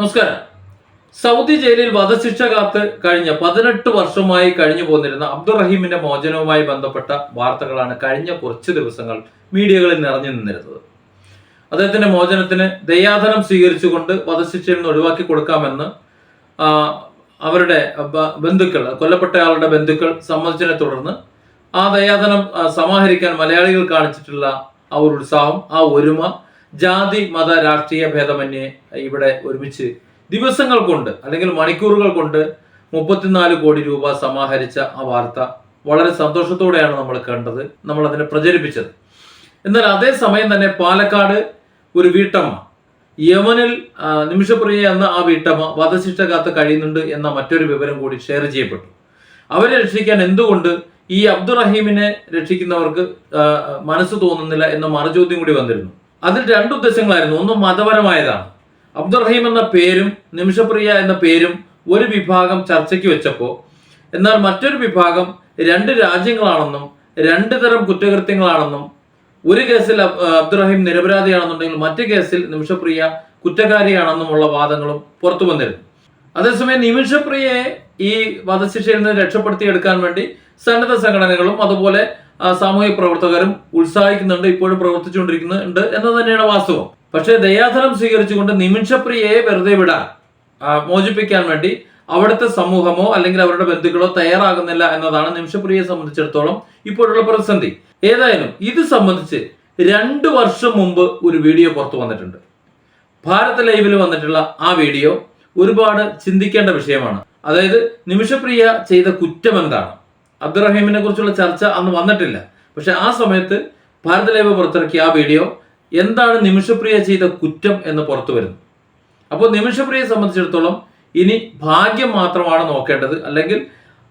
നമസ്കാരം. സൗദി ജയിലിൽ വധശിക്ഷ കാത്ത് കഴിഞ്ഞ പതിനെട്ട് വർഷമായി കഴിഞ്ഞു പോന്നിരുന്ന അബ്ദുറഹീമിന്റെ മോചനവുമായി ബന്ധപ്പെട്ട വാർത്തകളാണ് കഴിഞ്ഞ കുറച്ച് ദിവസങ്ങൾ മീഡിയകളിൽ നിറഞ്ഞു നിന്നിരുന്നത്. അദ്ദേഹത്തിന്റെ മോചനത്തിന് ദയാധനം സ്വീകരിച്ചുകൊണ്ട് വധശിക്ഷയിൽ നിന്ന് ഒഴിവാക്കി കൊടുക്കാമെന്ന് അവരുടെ ബന്ധുക്കൾ കൊല്ലപ്പെട്ടയാളുടെ ബന്ധുക്കൾ സമ്മതിച്ചതിനെ തുടർന്ന് ആ ദയാധനം സമാഹരിക്കാൻ മലയാളികൾ കാണിച്ചിട്ടുള്ള ആ ഒരു ഉത്സാഹം ആ ഒരുമ ജാതി മത രാഷ്ട്രീയ ഭേദമന്യേ ഇവിടെ ഒരുമിച്ച് ദിവസങ്ങൾ കൊണ്ട് അല്ലെങ്കിൽ മണിക്കൂറുകൾ കൊണ്ട് മുപ്പത്തിനാല് കോടി രൂപ സമാഹരിച്ച ആ വാർത്ത വളരെ സന്തോഷത്തോടെയാണ് നമ്മൾ കണ്ടത് നമ്മൾ അതിനെ പ്രചരിപ്പിച്ചത്. എന്നാൽ അതേ സമയം തന്നെ പാലക്കാട് ഒരു വീട്ടമ്മ യമനിൽ നിമിഷപ്രിയ എന്ന ആ വീട്ടമ്മ വധശിക്ഷ കാത്ത് കഴിയുന്നുണ്ട് എന്ന മറ്റൊരു വിവരം കൂടി ഷെയർ ചെയ്യപ്പെട്ടു. അവരെ രക്ഷിക്കാൻ എന്തുകൊണ്ട് ഈ അബ്ദുറഹീമിനെ രക്ഷിക്കുന്നവർക്ക് മനസ്സ് തോന്നുന്നില്ല എന്ന മറുചോദ്യം കൂടി വന്നിരുന്നു. അതിൽ രണ്ട് ഉദ്ദേശങ്ങളായിരുന്നു. ഒന്ന് മതപരമായതാണ്. അബ്ദുറഹീം എന്ന പേരും നിമിഷപ്രിയ എന്ന പേരും ഒരു വിഭാഗം ചർച്ചയ്ക്ക് വെച്ചപ്പോൾ എന്നാൽ മറ്റൊരു വിഭാഗം രണ്ട് രാജ്യങ്ങളാണെന്നും രണ്ട് തരം കുറ്റകൃത്യങ്ങളാണെന്നും ഒരു കേസിൽ അബ്- അബ്ദുറഹീം നിരപരാധിയാണെന്നുണ്ടെങ്കിൽ മറ്റു കേസിൽ നിമിഷപ്രിയ കുറ്റക്കാരിയാണെന്നുമുള്ള വാദങ്ങളും പുറത്തു വന്നിരുന്നു. അതേസമയം നിമിഷപ്രിയയെ ഈ വധശിക്ഷയിൽ നിന്ന് രക്ഷപ്പെടുത്തിയെടുക്കാൻ വേണ്ടി സന്നദ്ധ സംഘടനകളും അതുപോലെ സാമൂഹിക പ്രവർത്തകരും ഉത്സാഹിക്കുന്നുണ്ട് ഇപ്പോഴും പ്രവർത്തിച്ചുകൊണ്ടിരിക്കുന്നുണ്ട് എന്ന് തന്നെയാണ് വാസ്തവം. പക്ഷേ ദയാധനം സ്വീകരിച്ചുകൊണ്ട് നിമിഷപ്രിയയെ വെറുതെ വിടാൻ മോചിപ്പിക്കാൻ വേണ്ടി അവിടുത്തെ സമൂഹമോ അല്ലെങ്കിൽ അവരുടെ ബന്ധുക്കളോ തയ്യാറാകുന്നില്ല എന്നതാണ് നിമിഷപ്രിയയെ സംബന്ധിച്ചിടത്തോളം ഇപ്പോഴുള്ള പ്രതിസന്ധി. ഏതായാലും ഇത് സംബന്ധിച്ച് രണ്ട് വർഷം മുമ്പ് ഒരു വീഡിയോ പുറത്തു വന്നിട്ടുണ്ട്. ഭാരത് ലൈവിൽ വന്നിട്ടുള്ള ആ വീഡിയോ ഒരുപാട് ചിന്തിക്കേണ്ട വിഷയമാണ്. അതായത് നിമിഷപ്രിയ ചെയ്ത കുറ്റം എന്താണ്? അബ്ദുറഹീമിനെ കുറിച്ചുള്ള ചർച്ച അന്ന് വന്നിട്ടില്ല. പക്ഷെ ആ സമയത്ത് ഭാരത് ലൈവ് പുറത്തിറക്കിയ ആ വീഡിയോ എന്താണ് നിമിഷപ്രിയ ചെയ്ത കുറ്റം എന്ന് പുറത്തു വരുന്നു. അപ്പോൾ നിമിഷപ്രിയയെ സംബന്ധിച്ചിടത്തോളം ഇനി ഭാഗ്യം മാത്രമാണ് നോക്കേണ്ടത്. അല്ലെങ്കിൽ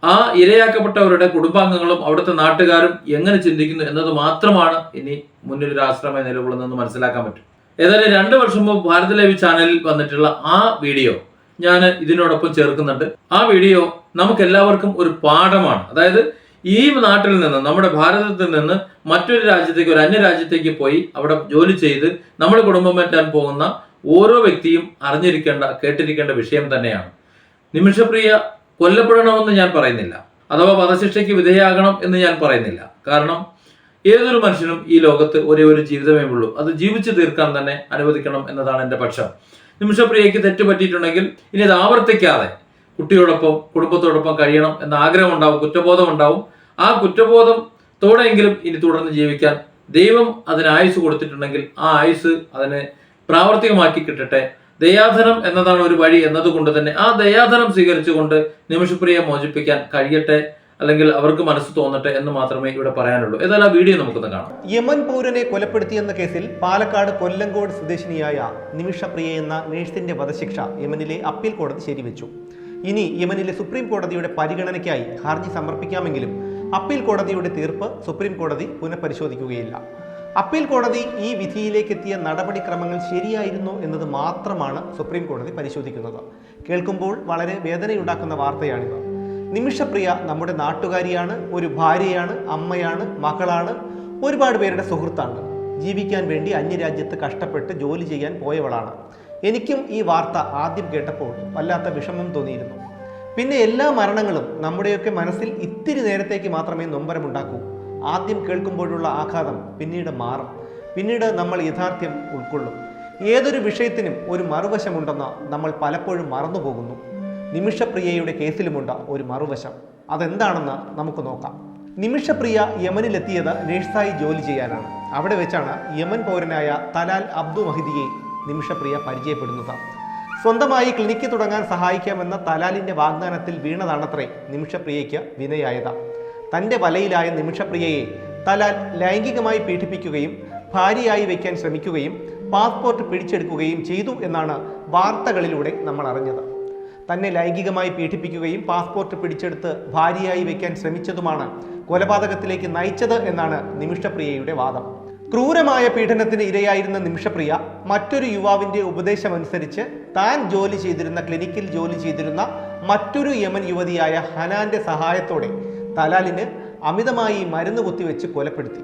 ആ ഇരയാക്കപ്പെട്ടവരുടെ കുടുംബാംഗങ്ങളും അവിടുത്തെ നാട്ടുകാരും എങ്ങനെ ചിന്തിക്കുന്നു എന്നത് മാത്രമാണ് ഇനി മുന്നിൽ ഒരു ആശ്രമമായി നിലകൊള്ളുന്നതെന്ന് മനസ്സിലാക്കാൻ പറ്റും. ഏതായാലും രണ്ട് വർഷം മുമ്പ് ഭാരത് ലൈവ് ചാനലിൽ വന്നിട്ടുള്ള ആ വീഡിയോ ഞാൻ ഇതിനോടൊപ്പം ചേർക്കുന്നുണ്ട്. ആ വീഡിയോ നമുക്ക് എല്ലാവർക്കും ഒരു പാഠമാണ്. അതായത് ഈ നാട്ടിൽ നിന്ന് നമ്മുടെ ഭാരതത്തിൽ നിന്ന് മറ്റൊരു രാജ്യത്തേക്ക് ഒരു അന്യ രാജ്യത്തേക്ക് പോയി അവിടെ ജോലി ചെയ്ത് നമ്മൾ കുടുംബം മാറ്റാൻ പോകുന്ന ഓരോ വ്യക്തിയും അറിഞ്ഞിരിക്കേണ്ട കേട്ടിരിക്കേണ്ട വിഷയം തന്നെയാണ്. നിമിഷപ്രിയ കൊല്ലപ്പെടണമെന്ന് ഞാൻ പറയുന്നില്ല. അഥവാ വധശിക്ഷയ്ക്ക് വിധേയാകണം എന്ന് ഞാൻ പറയുന്നില്ല. കാരണം ഏതൊരു മനുഷ്യനും ഈ ലോകത്ത് ഒരേ ഒരു ജീവിതമേ ഉള്ളൂ. അത് ജീവിച്ചു തീർക്കാൻ തന്നെ അനുവദിക്കണം എന്നതാണ് എന്റെ പക്ഷം. നിമിഷപ്രിയയ്ക്ക് തെറ്റ് പറ്റിയിട്ടുണ്ടെങ്കിൽ ഇനി അത് ആവർത്തിക്കാതെ കുട്ടിയോടൊപ്പം കുടുംബത്തോടൊപ്പം കഴിയണം എന്ന ആഗ്രഹം ഉണ്ടാവും കുറ്റബോധം ഉണ്ടാവും ആ കുറ്റബോധം കുറ്റബോധത്തോടെയെങ്കിലും ഇനി തുടർന്ന് ജീവിക്കാൻ ദൈവം അതിന് ആയുസ് കൊടുത്തിട്ടുണ്ടെങ്കിൽ ആ ആയുസ് അതിനെ പ്രാവർത്തികമാക്കി കിട്ടട്ടെ. ദയാധനം എന്നതാണ് ഒരു വഴി എന്നതുകൊണ്ട് തന്നെ ആ ദയാധനം സ്വീകരിച്ചുകൊണ്ട് നിമിഷപ്രിയെ മോചിപ്പിക്കാൻ കഴിയട്ടെ. അല്ലെങ്കിൽ അവർക്ക് മനസ്സ് തോന്നട്ടെ എന്ന് മാത്രമേ ഇവിടെ പറയാനുള്ളൂ. ഏതായാലും ആ വീഡിയോ നമുക്കൊന്ന് കാണാം. യമൻ പൗരനെ കൊലപ്പെടുത്തിയെന്ന കേസിൽ പാലക്കാട് കൊല്ലങ്കോട് സ്വദേശിനിയായ നിമിഷപ്രിയ എന്ന നേഴ്സിന്റെ വധശിക്ഷ യമനിലെ അപ്പീൽ കോടതി ശരിവെച്ചു. ഇനി യമനിലെ സുപ്രീം കോടതിയുടെ പരിഗണനയ്ക്കായി ഹർജി സമർപ്പിക്കാമെങ്കിലും അപ്പീൽ കോടതിയുടെ തീർപ്പ് സുപ്രീം കോടതി പുനഃപരിശോധിക്കുകയില്ല. അപ്പീൽ കോടതി ഈ വിധിയിലേക്ക് എത്തിയ നടപടിക്രമങ്ങൾ ശരിയായിരുന്നോ എന്നത് മാത്രമാണ് സുപ്രീം കോടതി പരിശോധിക്കുന്നത്. കേൾക്കുമ്പോൾ വളരെ വേദനയുണ്ടാക്കുന്ന വാർത്തയാണിത്. നിമിഷപ്രിയ നമ്മുടെ നാട്ടുകാരിയാണ് ഒരു ഭാര്യയാണ് അമ്മയാണ് മകളാണ് ഒരുപാട് പേരുടെ സുഹൃത്താണ്. ജീവിക്കാൻ വേണ്ടി അന്യരാജ്യത്ത് കഷ്ടപ്പെട്ട് ജോലി ചെയ്യാൻ പോയവളാണ്. എനിക്കും ഈ വാർത്ത ആദ്യം കേട്ടപ്പോൾ വല്ലാത്ത വിഷമം തോന്നിയിരുന്നു. പിന്നെ എല്ലാ മരണങ്ങളും നമ്മുടെയൊക്കെ മനസ്സിൽ ഇത്തിരി നേരത്തേക്ക് മാത്രമേ നൊമ്പരമുണ്ടാക്കൂ. ആദ്യം കേൾക്കുമ്പോഴുള്ള ആഘാതം പിന്നീട് മാറും. പിന്നീട് നമ്മൾ യഥാർത്ഥ്യം ഉൾക്കൊള്ളും. ഏതൊരു വിഷയത്തിനും ഒരു മറുവശമുണ്ടെന്ന് നമ്മൾ പലപ്പോഴും മറന്നുപോകുന്നു. നിമിഷപ്രിയയുടെ കേസിലുമുണ്ട് ഒരു മറുവശം. അതെന്താണെന്ന് നമുക്ക് നോക്കാം. നിമിഷപ്രിയ യമനിലെത്തിയത് നേഴ്സായി ജോലി ചെയ്യാനാണ്. അവിടെ വെച്ചാണ് യമൻ പൗരനായ തലാൽ അബ്ദു മഹിദിയെ നിമിഷപ്രിയ പരിചയപ്പെടുന്നത്. സ്വന്തമായി ക്ലിനിക്ക് തുടങ്ങാൻ സഹായിക്കാമെന്ന തലാലിന്റെ വാഗ്ദാനത്തിൽ വീണതാണത്രേ നിമിഷപ്രിയയ്ക്ക് വിനയായത്. തന്റെ വലയിലായ നിമിഷപ്രിയയെ തലാൽ ലൈംഗികമായി പീഡിപ്പിക്കുകയും ഭാര്യയായി വയ്ക്കാൻ ശ്രമിക്കുകയും പാസ്പോർട്ട് പിടിച്ചെടുക്കുകയും ചെയ്തു എന്നാണ് വാർത്തകളിലൂടെ നമ്മൾ അറിഞ്ഞത് തന്നെ ലൈംഗികമായി പീഡിപ്പിക്കുകയും പാസ്പോർട്ട് പിടിച്ചെടുത്ത് ഭാര്യയായി വയ്ക്കാൻ ശ്രമിച്ചതുമാണ് കൊലപാതകത്തിലേക്ക് നയിച്ചത് എന്നാണ് നിമിഷപ്രിയയുടെ വാദം. ക്രൂരമായ പീഡനത്തിന് ഇരയായിരുന്ന നിമിഷപ്രിയ മറ്റൊരു യുവാവിന്റെ ഉപദേശമനുസരിച്ച് താൻ ജോലി ചെയ്തിരുന്ന ക്ലിനിക്കിൽ ജോലി ചെയ്തിരുന്ന മറ്റൊരു യമൻ യുവതിയായ ഹനാന്റെ സഹായത്തോടെ തലാലിന് അമിതമായി മരുന്ന് കുത്തിവെച്ച് കൊലപ്പെടുത്തി.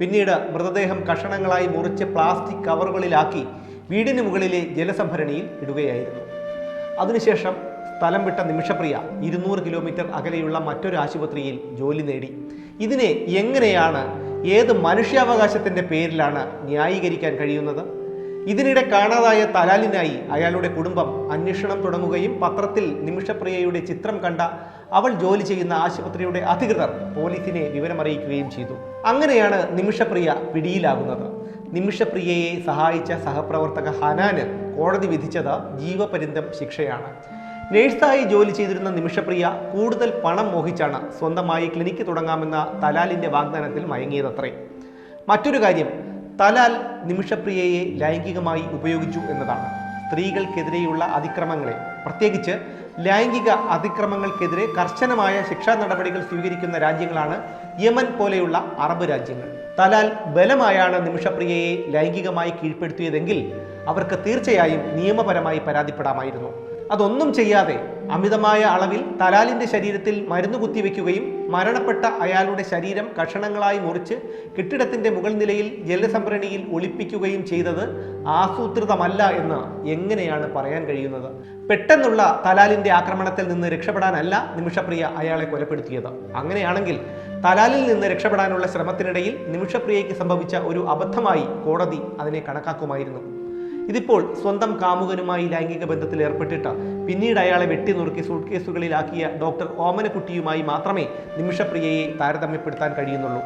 പിന്നീട് മൃതദേഹം കഷണങ്ങളായി മുറിച്ച് പ്ലാസ്റ്റിക് കവറുകളിലാക്കി വീടിന് മുകളിലെ ജലസംഭരണിയിൽ ഇടുകയായിരുന്നു. അതിനുശേഷം സ്ഥലം വിട്ട നിമിഷപ്രിയ ഇരുന്നൂറ് കിലോമീറ്റർ അകലെയുള്ള മറ്റൊരു ആശുപത്രിയിൽ ജോലി നേടി. ഇതിനെ എങ്ങനെയാണ് ഏത് മനുഷ്യാവകാശത്തിന്റെ പേരിലാണ് ന്യായീകരിക്കാൻ കഴിയുന്നത്? ഇതിനിടെ കാണാതായ തലാലിനായി അയാളുടെ കുടുംബം അന്വേഷണം തുടങ്ങുകയും പത്രത്തിൽ നിമിഷപ്രിയയുടെ ചിത്രം കണ്ട അവൾ ജോലി ചെയ്യുന്ന ആശുപത്രിയുടെ അധികൃതർ പോലീസിനെ വിവരമറിയിക്കുകയും ചെയ്തു. അങ്ങനെയാണ് നിമിഷപ്രിയ പിടിയിലാകുന്നത്. നിമിഷപ്രിയയെ സഹായിച്ച സഹപ്രവർത്തക ഹനാന് കോടതി വിധിച്ചത് ജീവപര്യന്തം ശിക്ഷയാണ്. നേഴ്സായി ജോലി ചെയ്തിരുന്ന നിമിഷപ്രിയ കൂടുതൽ പണം മോഹിച്ചാണ് സ്വന്തമായി ക്ലിനിക്ക് തുടങ്ങാമെന്ന തലാലിന്റെ വാഗ്ദാനത്തിൽ മയങ്ങിയതത്രേ. മറ്റൊരു കാര്യം തലാൽ നിമിഷപ്രിയയെ ലൈംഗികമായി ഉപയോഗിച്ചു എന്നതാണ്. സ്ത്രീകൾക്കെതിരെയുള്ള അതിക്രമങ്ങളെ പ്രത്യേകിച്ച് ലൈംഗിക അതിക്രമങ്ങൾക്കെതിരെ കർശനമായ ശിക്ഷാ നടപടികൾ സ്വീകരിക്കുന്ന രാജ്യങ്ങളാണ് യമൻ പോലെയുള്ള അറബ് രാജ്യങ്ങൾ. തലാൽ ബലമായാണ് നിമിഷപ്രിയയെ ലൈംഗികമായി കീഴ്പ്പെടുത്തിയതെങ്കിൽ അവർക്ക് തീർച്ചയായും നിയമപരമായി പരാതിപ്പെടാമായിരുന്നു. അതൊന്നും ചെയ്യാതെ അമിതമായ അളവിൽ തലാലിന്റെ ശരീരത്തിൽ മരുന്ന് കുത്തിവെക്കുകയും മരണപ്പെട്ട അയാളുടെ ശരീരം കഷണങ്ങളായി മുറിച്ച് കെട്ടിടത്തിന്റെ മുകൾ നിലയിൽ ജലസംഭരണിയിൽ ഒളിപ്പിക്കുകയും ചെയ്തത് ആസൂത്രിതമല്ല എന്ന് എങ്ങനെയാണ് പറയാൻ കഴിയുന്നത്? പെട്ടെന്നുള്ള തലാലിന്റെ ആക്രമണത്തിൽ നിന്ന് രക്ഷപ്പെടാനല്ല നിമിഷപ്രിയ അയാളെ കൊലപ്പെടുത്തിയത്. അങ്ങനെയാണെങ്കിൽ തലാലിൽ നിന്ന് രക്ഷപ്പെടാനുള്ള ശ്രമത്തിനിടയിൽ നിമിഷപ്രിയയ്ക്ക് സംഭവിച്ച ഒരു അബദ്ധമായി കോടതി അതിനെ കണക്കാക്കുമായിരുന്നു. ഇതിപ്പോൾ സ്വന്തം കാമുകനുമായി ലൈംഗിക ബന്ധത്തിൽ ഏർപ്പെട്ടിട്ട് പിന്നീട് അയാളെ വെട്ടി നുറുക്കി സൂട്ട് കേസുകളിലാക്കിയ ഡോക്ടർ ഓമനക്കുട്ടിയുമായി മാത്രമേ നിമിഷപ്രിയയെ താരതമ്യപ്പെടുത്താൻ കഴിയുന്നുള്ളൂ.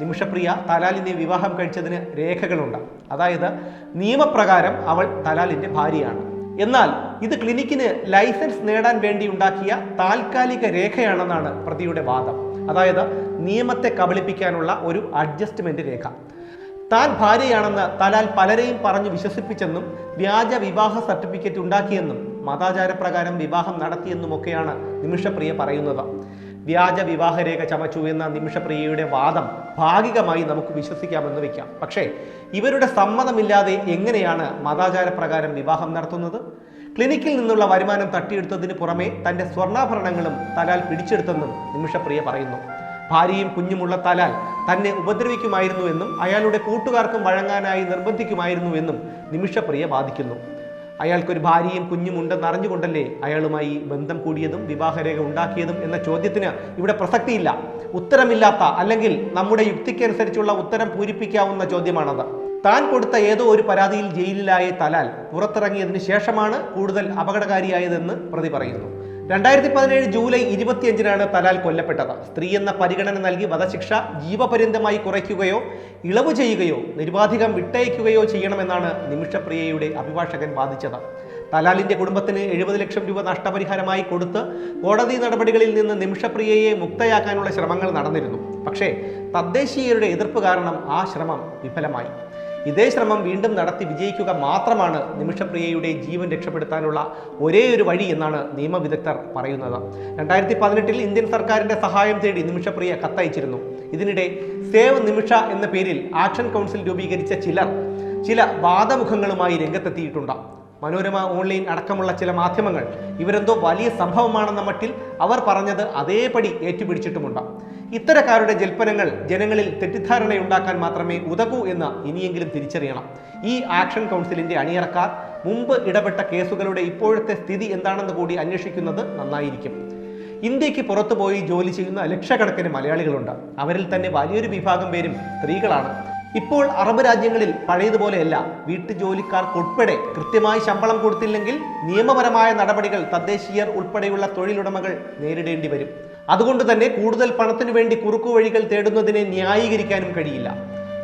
നിമിഷപ്രിയ തലാലിനെ വിവാഹം കഴിച്ചതിന് രേഖകളുണ്ട്. അതായത് നിയമപ്രകാരം അവൾ തലാലിന്റെ ഭാര്യയാണ്. എന്നാൽ ഇത് ക്ലിനിക്കിന് ലൈസൻസ് നേടാൻ വേണ്ടി ഉണ്ടാക്കിയ താൽക്കാലിക രേഖയാണെന്നാണ് പ്രതിയുടെ വാദം. അതായത് നിയമത്തെ കബളിപ്പിക്കാനുള്ള ഒരു അഡ്ജസ്റ്റ്മെന്റ് രേഖ. താൻ ഭാര്യയാണെന്ന് തലാൽ പലരെയും പറഞ്ഞു വിശ്വസിപ്പിച്ചെന്നും വ്യാജ വിവാഹ സർട്ടിഫിക്കറ്റ് ഉണ്ടാക്കിയെന്നും മതാചാരപ്രകാരം വിവാഹം നടത്തിയെന്നുമൊക്കെയാണ് നിമിഷപ്രിയ പറയുന്നത്. വ്യാജ വിവാഹരേഖ ചമച്ചു എന്ന നിമിഷപ്രിയയുടെ വാദം ഭാഗികമായി നമുക്ക് വിശ്വസിക്കാമെന്ന് വയ്ക്കാം. പക്ഷേ ഇവരുടെ സമ്മതമില്ലാതെ എങ്ങനെയാണ് മതാചാരപ്രകാരം വിവാഹം നടത്തുന്നത്? ക്ലിനിക്കിൽ നിന്നുള്ള വരുമാനം തട്ടിയെടുത്തതിന് പുറമെ തന്റെ സ്വർണാഭരണങ്ങളും തലാൽ പിടിച്ചെടുത്തെന്നും നിമിഷപ്രിയ പറയുന്നു. ഭാര്യയും കുഞ്ഞുമുള്ള തലാൽ തന്നെ ഉപദ്രവിക്കുമായിരുന്നു എന്നും അയാളുടെ കൂട്ടുകാർക്കും വഴങ്ങാനായി നിർബന്ധിക്കുമായിരുന്നു എന്നും നിമിഷപ്രിയ വാദിക്കുന്നു. അയാൾക്കൊരു ഭാര്യയും കുഞ്ഞും ഉണ്ടെന്ന് അറിഞ്ഞുകൊണ്ടല്ലേ അയാളുമായി ബന്ധം കൂടിയതും വിവാഹരേഖ ഉണ്ടാക്കിയതും എന്ന ചോദ്യത്തിന് ഇവിടെ പ്രസക്തിയില്ല. ഉത്തരമില്ലാത്ത അല്ലെങ്കിൽ നമ്മുടെ യുക്തിക്കനുസരിച്ചുള്ള ഉത്തരം പൂരിപ്പിക്കാവുന്ന ചോദ്യമാണത്. താൻ കൊടുത്ത ഏതോ ഒരു പരാതിയിൽ ജയിലിലായ തലാൽ പുറത്തിറങ്ങിയതിന് ശേഷമാണ് കൂടുതൽ അപകടകാരിയായതെന്ന് പ്രതി പറയുന്നു. രണ്ടായിരത്തി പതിനേഴ് ജൂലൈ ഇരുപത്തിയഞ്ചിനാണ് തലാൽ കൊല്ലപ്പെട്ടത്. സ്ത്രീ എന്ന പരിഗണന നൽകി വധശിക്ഷ ജീവപര്യന്തമായി കുറയ്ക്കുകയോ ഇളവ് ചെയ്യുകയോ നിർവാധികം വിട്ടയക്കുകയോ ചെയ്യണമെന്നാണ് നിമിഷപ്രിയയുടെ അഭിഭാഷകൻ വാദിച്ചത്. തലാലിന്റെ കുടുംബത്തിന് എഴുപത് ലക്ഷം രൂപ നഷ്ടപരിഹാരമായി കൊടുത്ത് കോടതി നടപടികളിൽ നിന്ന് നിമിഷപ്രിയയെ മുക്തയാക്കാനുള്ള ശ്രമങ്ങൾ നടന്നിരുന്നു. പക്ഷേ തദ്ദേശീയരുടെ എതിർപ്പ് കാരണം ആ ശ്രമം വിഫലമായി. ഇതേ ശ്രമം വീണ്ടും നടത്തി വിജയിക്കുക മാത്രമാണ് നിമിഷപ്രിയയുടെ ജീവൻ രക്ഷപ്പെടുത്താനുള്ള ഒരേ ഒരു വഴി എന്നാണ് നിയമവിദഗ്ധർ പറയുന്നത്. രണ്ടായിരത്തി പതിനെട്ടിൽ ഇന്ത്യൻ സർക്കാരിന്റെ സഹായം തേടി നിമിഷപ്രിയ കത്തയച്ചിരുന്നു. ഇതിനിടെ സേവ് നിമിഷ എന്ന പേരിൽ ആക്ഷൻ കൗൺസിൽ രൂപീകരിച്ച ചിലർ ചില വാദമുഖങ്ങളുമായി രംഗത്തെത്തിയിട്ടുണ്ട്. മനോരമ ഓൺലൈൻ അടക്കമുള്ള ചില മാധ്യമങ്ങൾ ഇവരെന്തോ വലിയ സംഭവമാണെന്ന മട്ടിൽ അവർ പറഞ്ഞത് അതേപടി ഏറ്റുപിടിച്ചിട്ടുമുണ്ട്. ഇത്തരക്കാരുടെ ജൽപ്പനങ്ങൾ ജനങ്ങളിൽ തെറ്റിദ്ധാരണയുണ്ടാക്കാൻ മാത്രമേ ഉതകൂ എന്ന് ഇനിയെങ്കിലും തിരിച്ചറിയണം. ഈ ആക്ഷൻ കൗൺസിലിന്റെ അണിയറക്കാർ മുമ്പ് ഇടപെട്ട കേസുകളുടെ ഇപ്പോഴത്തെ സ്ഥിതി എന്താണെന്ന് കൂടി അന്വേഷിക്കുന്നത് നന്നായിരിക്കും. ഇന്ത്യയ്ക്ക് പുറത്തുപോയി ജോലി ചെയ്യുന്ന ലക്ഷക്കണക്കിന് മലയാളികളുണ്ട്. അവരിൽ തന്നെ വലിയൊരു വിഭാഗം പേരും സ്ത്രീകളാണ്. ഇപ്പോൾ അറബ് രാജ്യങ്ങളിൽ പഴയതുപോലെയല്ല. വീട്ടുജോലിക്കാർക്കുൾപ്പെടെ കൃത്യമായി ശമ്പളം കൊടുത്തില്ലെങ്കിൽ നിയമപരമായ നടപടികൾ തദ്ദേശീയർ ഉൾപ്പെടെയുള്ള തൊഴിലുടമകൾ നേരിടേണ്ടി വരും. അതുകൊണ്ട് തന്നെ കൂടുതൽ പണത്തിനു വേണ്ടി കുറുക്കുവഴികൾ തേടുന്നതിനെ ന്യായീകരിക്കാനും കഴിയില്ല.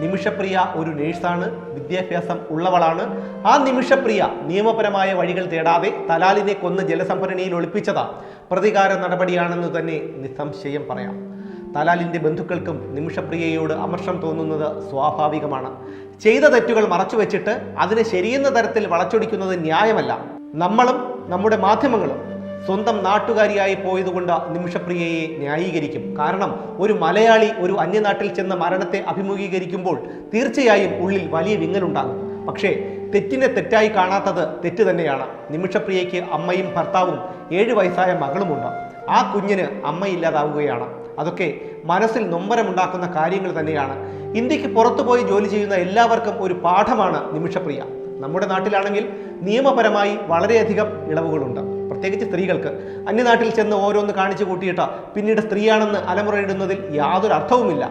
നിമിഷപ്രിയ ഒരു നേഴ്സാണ് വിദ്യാഭ്യാസം ഉള്ളവളാണ്. ആ നിമിഷപ്രിയ നിയമപരമായ വഴികൾ തേടാതെ തലാലിനെ കൊന്ന് ജലസംഭരണിയിൽ ഒളിപ്പിച്ചതാ പ്രതികാര നടപടിയാണെന്ന് തന്നെ നിസ്സംശയം പറയാം. തലാലിന്റെ ബന്ധുക്കൾക്കും നിമിഷപ്രിയയോട് അമർഷം തോന്നുന്നത് സ്വാഭാവികമാണ്. ചെയ്ത തെറ്റുകൾ മറച്ചു വെച്ചിട്ട് അതിനെ ശരിയെന്ന തരത്തിൽ വളച്ചൊടിക്കുന്നത് ന്യായമല്ല. നമ്മളും നമ്മുടെ മാധ്യമങ്ങളും സ്വന്തം നാട്ടുകാരിയായി പോയതുകൊണ്ട് നിമിഷപ്രിയയെ ന്യായീകരിക്കും. കാരണം ഒരു മലയാളി ഒരു അന്യനാട്ടിൽ ചെന്ന മരണത്തെ അഭിമുഖീകരിക്കുമ്പോൾ തീർച്ചയായും ഉള്ളിൽ വലിയ വിങ്ങലുണ്ടാകും. പക്ഷേ തെറ്റിനെ തെറ്റായി കാണാത്തത് തെറ്റ് തന്നെയാണ്. നിമിഷപ്രിയയ്ക്ക് അമ്മയും ഭർത്താവും ഏഴു വയസ്സായ മകളുമുണ്ട്. ആ കുഞ്ഞിന് അമ്മയില്ലാതാവുകയാണ്. അതൊക്കെ മനസ്സിൽ നൊമ്പരമുണ്ടാക്കുന്ന കാര്യങ്ങൾ തന്നെയാണ്. ഇന്ത്യയ്ക്ക് പുറത്തുപോയി ജോലി ചെയ്യുന്ന എല്ലാവർക്കും ഒരു പാഠമാണ് നിമിഷപ്രിയ. നമ്മുടെ നാട്ടിലാണെങ്കിൽ നിയമപരമായി വളരെയധികം ഇളവുകളുണ്ട്. പ്രത്യേകിച്ച് സ്ത്രീകൾക്ക്. അന്യനാട്ടിൽ ചെന്ന് ഓരോന്ന് കാണിച്ചു കൂട്ടിയിട്ട് പിന്നീട് സ്ത്രീയാണെന്ന് അലമുറയിടുന്നതിൽ യാതൊരു അർത്ഥവുമില്ല.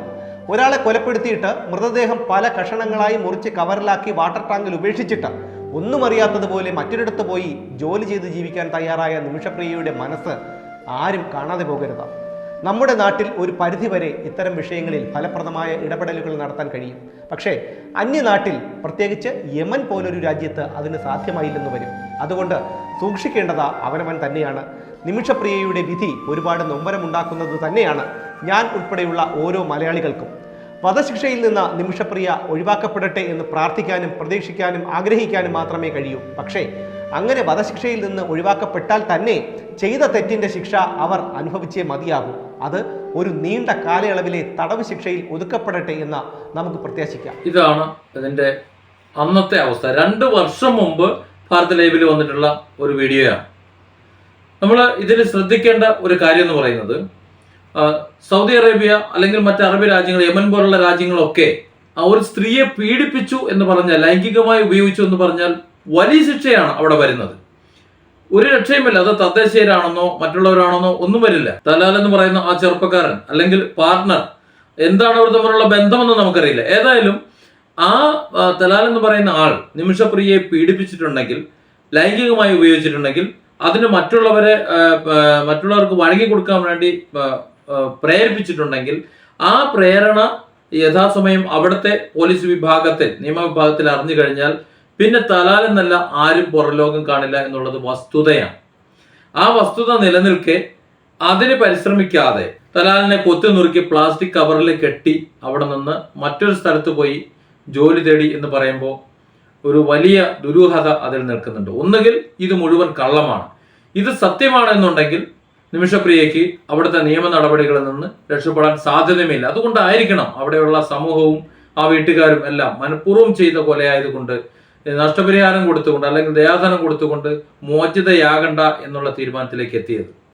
ഒരാളെ കൊലപ്പെടുത്തിയിട്ട് മൃതദേഹം പല കഷണങ്ങളായി മുറിച്ച് കവറിലാക്കി വാട്ടർ ടാങ്കിൽ ഉപേക്ഷിച്ചിട്ട് ഒന്നും അറിയാത്തതുപോലെ മറ്റൊരിടത്ത് പോയി ജോലി ചെയ്ത് ജീവിക്കാൻ തയ്യാറായ നിമിഷപ്രിയയുടെ മനസ്സ് ആരും കാണാതെ പോകരുത്. നമ്മുടെ നാട്ടിൽ ഒരു പരിധിവരെ ഇത്തരം വിഷയങ്ങളിൽ ഫലപ്രദമായ ഇടപെടലുകൾ നടത്താൻ കഴിയും. പക്ഷേ അന്യനാട്ടിൽ പ്രത്യേകിച്ച് യമൻ പോലൊരു രാജ്യത്ത് അതിന് സാധ്യമായില്ലെന്ന് വരും. അതുകൊണ്ട് സൂക്ഷിക്കേണ്ടത് അവനവൻ തന്നെയാണ്. നിമിഷപ്രിയയുടെ വിധി ഒരുപാട് നൊമ്പരമുണ്ടാക്കുന്നത് തന്നെയാണ് ഞാൻ ഉൾപ്പെടെയുള്ള ഓരോ മലയാളികൾക്കും. വധശിക്ഷയിൽ നിന്ന് നിമിഷപ്രിയ ഒഴിവാക്കപ്പെടട്ടെ എന്ന് പ്രാർത്ഥിക്കാനും പ്രതീക്ഷിക്കാനും ആഗ്രഹിക്കാനും മാത്രമേ കഴിയൂ. പക്ഷേ അങ്ങനെ വധശിക്ഷയിൽ നിന്ന് ഒഴിവാക്കപ്പെട്ടാൽ തന്നെ ചെയ്ത തെറ്റിന്റെ ശിക്ഷ അവർ അനുഭവിച്ചേ മതിയാകൂ. അത് ഒരു നീണ്ട കാലയളവിലെ തടവ് ശിക്ഷയിൽ ഒതുക്കപ്പെടട്ടെ എന്ന് നമുക്ക് പ്രത്യാശിക്കാം. ഇതാണ് ഇതിന്റെ അന്നത്തെ അവസ്ഥ. രണ്ട് വർഷം മുമ്പ് ഭാരത് ലൈവിൽ വന്നിട്ടുള്ള ഒരു വീഡിയോയാണ്. നമ്മൾ ഇതിൽ ശ്രദ്ധിക്കേണ്ട ഒരു കാര്യം എന്ന് പറയുന്നത് സൗദി അറേബ്യ അല്ലെങ്കിൽ മറ്റ് അറബ് രാജ്യങ്ങൾ യമൻ പോലുള്ള രാജ്യങ്ങളൊക്കെ ആ ഒരു സ്ത്രീയെ പീഡിപ്പിച്ചു എന്ന് പറഞ്ഞാൽ ലൈംഗികമായി ഉപയോഗിച്ചു എന്ന് പറഞ്ഞാൽ വലിയ ശിക്ഷയാണ് അവിടെ വരുന്നത്. ഒരു രക്ഷയുമില്ല. അത് തദ്ദേശീയരാണെന്നോ മറ്റുള്ളവരാണെന്നോ ഒന്നും വരില്ല. തലാൽ എന്ന് പറയുന്ന ആ ചെറുപ്പക്കാരൻ അല്ലെങ്കിൽ പാർട്ട്ണർ എന്താണ് അവർ തമ്മിലുള്ള ബന്ധമെന്ന് നമുക്കറിയില്ല. ഏതായാലും ആ തലാൽ എന്ന് പറയുന്ന ആൾ നിമിഷപ്രിയയെ പീഡിപ്പിച്ചിട്ടുണ്ടെങ്കിൽ ലൈംഗികമായി ഉപയോഗിച്ചിട്ടുണ്ടെങ്കിൽ അതിന് മറ്റുള്ളവരെ മറ്റുള്ളവർക്ക് വഴങ്ങി കൊടുക്കാൻ വേണ്ടി പ്രേരിപ്പിച്ചിട്ടുണ്ടെങ്കിൽ ആ പ്രേരണ യഥാസമയം അവിടുത്തെ പോലീസ് വിഭാഗത്തിൽ നിയമവിഭാഗത്തിൽ അറിഞ്ഞു കഴിഞ്ഞാൽ പിന്നെ തലാൽ എന്നല്ല ആരും പുറലോകം കാണില്ല എന്നുള്ളത് വസ്തുതയാണ്. ആ വസ്തുത നിലനിൽക്കെ അതിന് പരിശ്രമിക്കാതെ തലാലിനെ കൊത്തി നുറുക്കി പ്ലാസ്റ്റിക് കവറിൽ കെട്ടി അവിടെ നിന്ന് മറ്റൊരു സ്ഥലത്ത് പോയി ജോലി തേടി എന്ന് പറയുമ്പോൾ ഒരു വലിയ ദുരൂഹത അതിൽ നിൽക്കുന്നുണ്ട്. ഒന്നുകിൽ ഇത് മുഴുവൻ കള്ളമാണ്. ഇത് സത്യമാണെന്നുണ്ടെങ്കിൽ നിമിഷപ്രിയയ്ക്ക് അവിടുത്തെ നിയമ നടപടികളിൽ നിന്ന് രക്ഷപ്പെടാൻ സാധ്യതയുമില്ല. അതുകൊണ്ടായിരിക്കണം അവിടെയുള്ള സമൂഹവും ആ വീട്ടുകാരും എല്ലാം മനഃപൂർവം ചെയ്ത കൊലയായതുകൊണ്ട് നഷ്ടപരിഹാരം കൊടുത്തുകൊണ്ട് അല്ലെങ്കിൽ ദയാധനം കൊടുത്തുകൊണ്ട് മോചിതയാകണ്ട എന്നുള്ള തീരുമാനത്തിലേക്ക് എത്തിയത്.